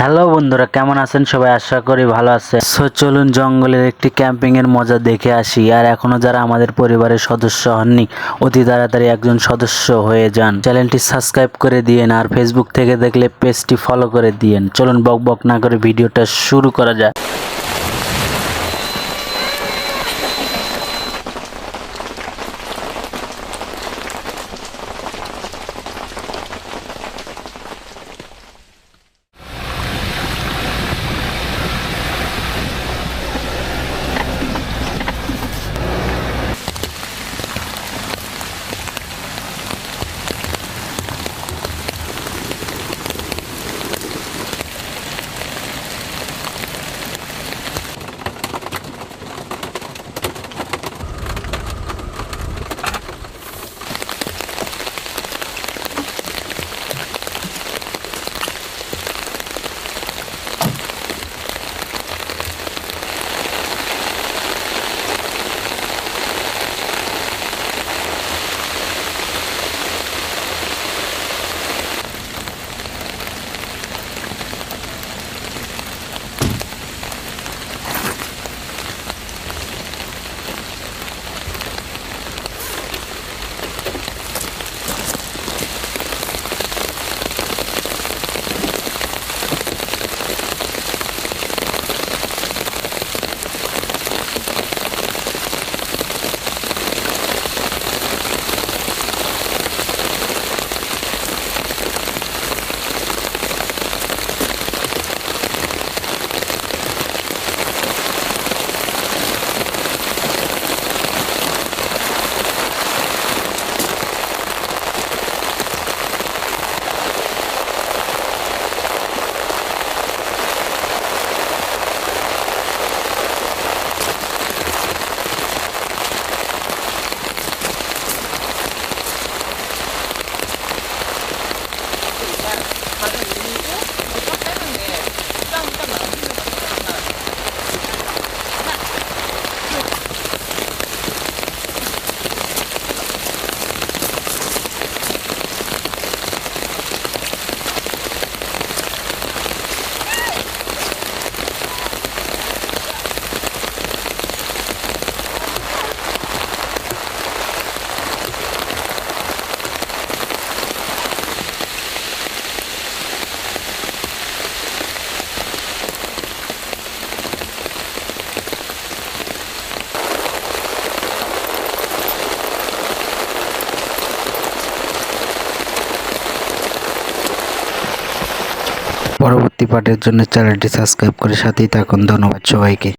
Hello বন্ধুরা, কেমন আছেন? সবাই আশা করি ভালো আছে সো চলুন, জঙ্গলের একটি ক্যাম্পিং এর মজা দেখে আসি। আর এখনও যারা আমাদের পরিবারের সদস্য হননি, অতি তাড়াতাড়ি একজন সদস্য হয়ে যান। চ্যানেলটি সাবস্ক্রাইব করে দিয়েন আর ফেসবুক থেকে দেখলে পেজটি ফলো করে দিয়েন। চলুন বক বক না করে ভিডিওটা শুরু করা যাক। পরবর্তী পাঠের জন্য চ্যানেলটি সাবস্ক্রাইব করে সাথেই থাকুন। ধন্যবাদ সবাইকে।